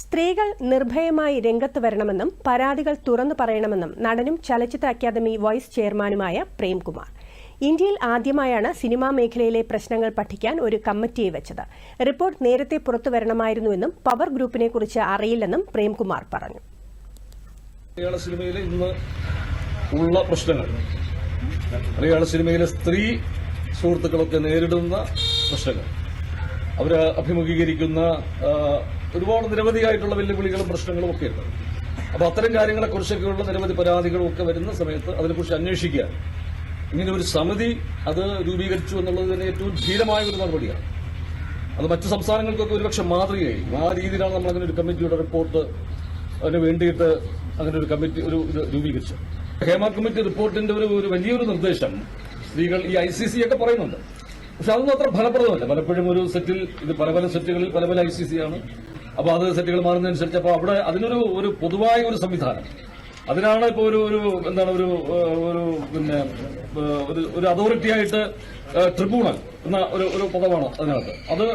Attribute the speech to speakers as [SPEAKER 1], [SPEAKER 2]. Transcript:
[SPEAKER 1] സ്ത്രീകൾ നിർഭയമായി രംഗത്ത് വരണമെന്നും പരാതികൾ തുറന്നു പറയണമെന്നും നടനും ചലച്ചിത്ര അക്കാദമി വൈസ് ചെയർമാനുമായ പ്രേംകുമാർ. ഇന്ത്യയിൽ ആദ്യമായാണ് സിനിമാ മേഖലയിലെ പ്രശ്നങ്ങൾ പഠിക്കാൻ ഒരു കമ്മിറ്റിയെ വെച്ചത്. റിപ്പോർട്ട് നേരത്തെ പുറത്തുവരണമായിരുന്നുവെന്നും പവർ ഗ്രൂപ്പിനെക്കുറിച്ച് അറിയില്ലെന്നും പ്രേംകുമാർ പറഞ്ഞു.
[SPEAKER 2] മലയാള സിനിമയിലെ ഇന്ന് ഉള്ള പ്രശ്നങ്ങൾ. മലയാള സിനിമയിലെ സ്ത്രീ സുഹൃത്തുക്കളൊക്കെ നേരിടുന്ന പ്രശ്നങ്ങൾ. അവർ അഭിമുഖീകരിക്കുന്ന ഒരുപാട് നിരവധിയായിട്ടുള്ള വെല്ലുവിളികളും പ്രശ്നങ്ങളും ഒക്കെ ഉണ്ട്. അപ്പൊ അത്തരം കാര്യങ്ങളെക്കുറിച്ചൊക്കെയുള്ള നിരവധി പരാതികളും ഒക്കെ വരുന്ന സമയത്ത് അതിനെക്കുറിച്ച് അന്വേഷിക്കുക. ഇങ്ങനെ ഒരു സമിതി അത് രൂപീകരിച്ചു എന്നുള്ളത് തന്നെ ഏറ്റവും ധീരമായ ഒരു നടപടിയാണ്. അത് മറ്റു സംസ്ഥാനങ്ങൾക്കൊക്കെ ഒരുപക്ഷെ മാതൃകയായി. ആ രീതിയിലാണ് നമ്മൾ അങ്ങനെ ഒരു കമ്മിറ്റിയുടെ റിപ്പോർട്ട് അതിന് വേണ്ടിയിട്ട് അങ്ങനെ ഒരു കമ്മിറ്റി ഒരു ഇത് രൂപീകരിച്ചത്. ഹേമ കമ്മിറ്റി റിപ്പോർട്ടിന്റെ ഒരു ഒരു വലിയൊരു നിർദ്ദേശം സ്ത്രീകൾ ഈ ഐ സി സി ഒക്കെ പറയുന്നുണ്ട്. പക്ഷെ അതൊന്നും അത്ര ഫലപ്രദമല്ല. പലപ്പോഴും ഒരു സെറ്റിൽ ഇത് പല പല സെറ്റുകളിൽ പല പല ഐ സി സി ആണ്. അപ്പൊ അത് സെറ്റുകൾ മാറുന്നതനുസരിച്ച് അപ്പൊ അവിടെ അതിനൊരു ഒരു പൊതുവായ ഒരു സംവിധാനം. അതിനാണ് ഇപ്പൊ ഒരു ഒരു എന്താണ് ഒരു ഒരു പിന്നെ ഒരു അതോറിറ്റി ആയിട്ട് ട്രിബ്യൂണൽ എന്ന ഒരു ഒരു പദമാണ് അതിനകത്ത്. അത്